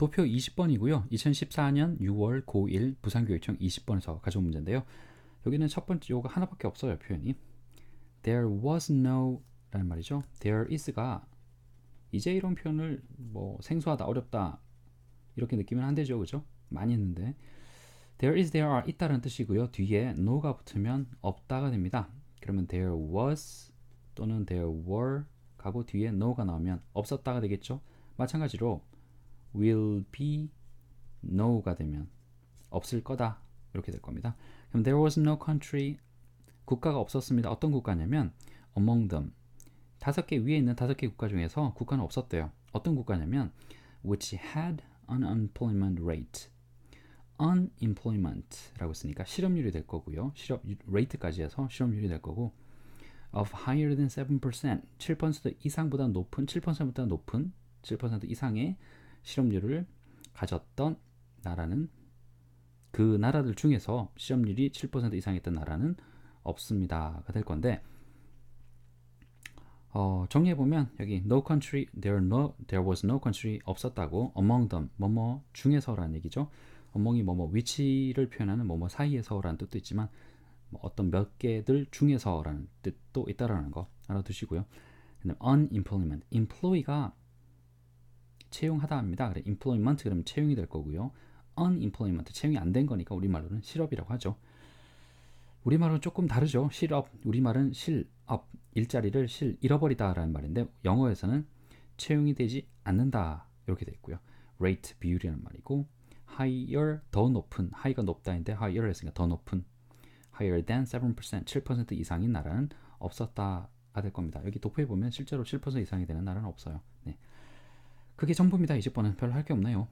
도표 20번이고요. 2014년 6월 고1 부산교육청 20번에서 가져온 문제인데요. 여기는 첫 번째 요거 하나밖에 없어요. 표현이. There was no 라는 말이죠. There is가 이제 이런 표현을 뭐 생소하다, 어렵다 이렇게 느끼면 안 되죠. 그죠? 많이 했는데 There is, there are 있다는 뜻이고요. 뒤에 no가 붙으면 없다가 됩니다. 그러면 there was 또는 there were 가고 뒤에 no가 나오면 없었다가 되겠죠. 마찬가지로 will be no가 되면 없을 거다 이렇게 될 겁니다. 그럼 there was no country 국가가 없었습니다. 어떤 국가냐면 among them 다섯 개 위에 있는 다섯 개 국가 중에서 국가는 없었대요. 어떤 국가냐면 which had an unemployment rate unemployment라고 쓰니까 실업률이 될 거고요. 실업 rate까지 해서 실업률이 될 거고 of higher than 7% 7% 이상보다 높은 7%보다 높은 7% 이상의 실업률을 가졌던 나라는 그 나라들 중에서 실업률이 7% 이상이었던 나라는 없습니다가 될 건데 어, 정리해 보면 여기 no country there no there was no country 없었다고 among them 뭐뭐 중에서라는 얘기죠. among이 뭐뭐 위치를 표현하는 뭐뭐 사이에서라는 뜻도 있지만 뭐 어떤 몇 개들 중에서라는 뜻도 있다라는 거 알아두시고요. 그다음 unemployment employee가 채용하다 합니다. 그래 employment 그러면 채용이 될 거고요. unemployment 채용이 안 된 거니까 우리말로는 실업이라고 하죠. 우리말은 조금 다르죠. 실업 우리말은 실업 일자리를 실 잃어버리다라는 말인데 영어에서는 채용이 되지 않는다 이렇게 돼 있고요. rate 비율이라는 말이고 higher 더 높은 high가 높다인데 higher 했으니까 더 높은 higher than 7% 7% 이상인 나라는 없었다가 될 겁니다. 여기 도표에 보면 실제로 7% 이상이 되는 나라는 없어요. 네. 그게 전부입니다. 20번은 별로 할 게 없네요.